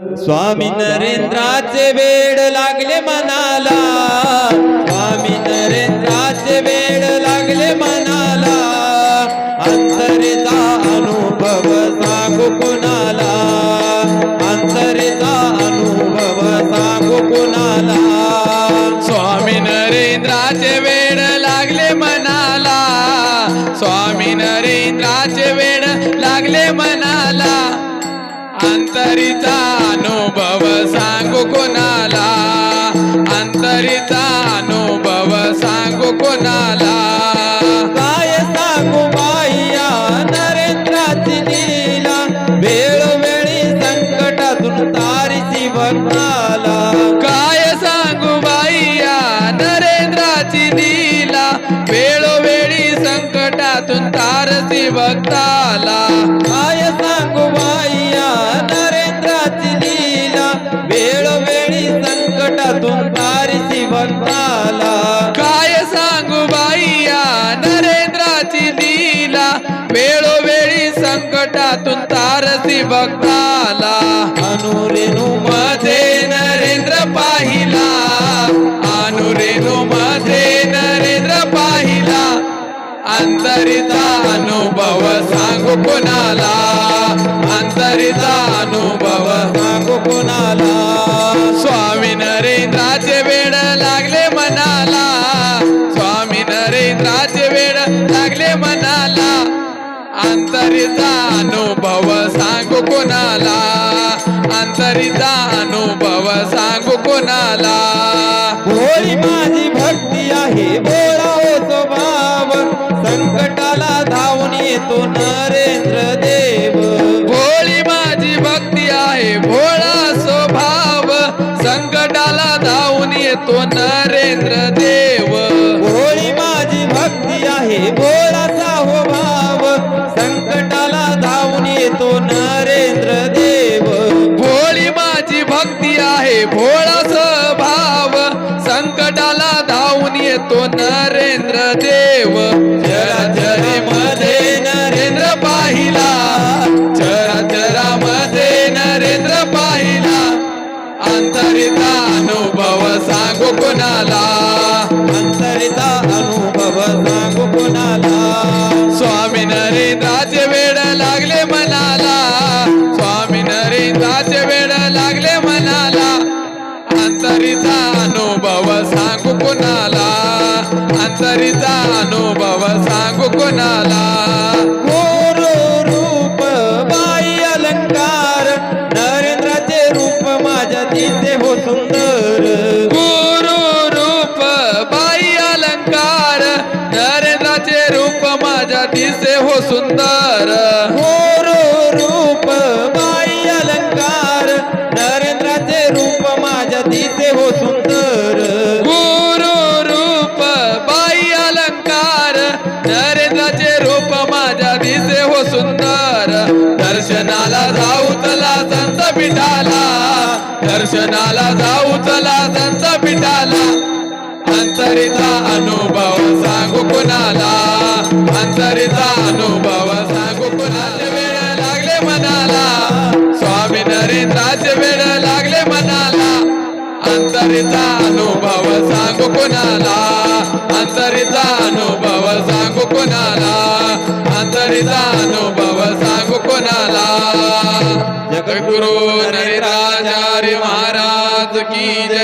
स्वामी नरेंद्राचे वेड लागले मनाला. अंतरीचा अनुभव सांगू कोणाला? अंतरीचा अनुभव सांगू कोणाला? काय सांगू बाईया नरेंद्राची लीला? वेळोवेळी संकटातून तारीची भक्ताला काय सांगू बाईया नरेंद्राची लीला? वेळोवेळी संकटातून तारसी भक्ता वेळोवेळी संकटातून तारीची भक्ताला. काय सांगू बाईया नरेंद्राची लीला? वेळोवेळी संकटातून तारसी भक्ताला. अनुरेणू मध्ये नरेंद्र पाहिला. अनुरेणू मध्ये नरेंद्र पाहिला. अंतरिता अनुभव सांगू कोणाला? अंतरिता अनुभव अंतरीचा अनुभव सांगू कोणाला? अंतरीचा अनुभव सांगू कोणाला? भोळी माझी भक्ती आहे भोळा हो स्वभाव. संकटाला धावून येतो नरेंद्र देव. भोळी माझी भक्ती आहे भोळा स्वभाव. संकटाला धावून येतो नरेंद्र येतो नरेंद्र देव. चराचरी मध्ये नरेंद्र पाहिला चराचरामध्ये नरेंद्र पाहिला. अंतरिता अनुभव सांगू कोणाला? अंतरिता अनुभव सांगू कोणाला? स्वामी नरेंद्राचे वेड लागले मनाला. स्वामी नरेंद्राचे वेड लागले मनाला. अंतरीचा अनुभव सांगू कोणाला? अंतरीचा अनुभव सांगू कोणाला? गोरो रूप बाई अलंकार नरेंद्राचे रूप माझ्या दिसे हो सुंदर. गोरो रूप बाई अलंकार नरेंद्राचे रूप माझ्या दिसे हो सुंदर. सुंदर. दर्शनाला जाऊ चला संत पिठाला. दर्शनाला जाऊ चला संत पिठाला. अंतरीचा अनुभव सांगू कुणाला? अंतरीचा अनुभव सांगू कुणाला वेळ लागले मनाला? स्वामी नरेंद्राचे वेळ लागले मनाला. अंतरीचा अनुभव सांगू कुणाला? अंतरीचा अनुभव अनुभव सांगू कोणाला? जगद्गुरु नरेंद्राचार्य महाराज की जय.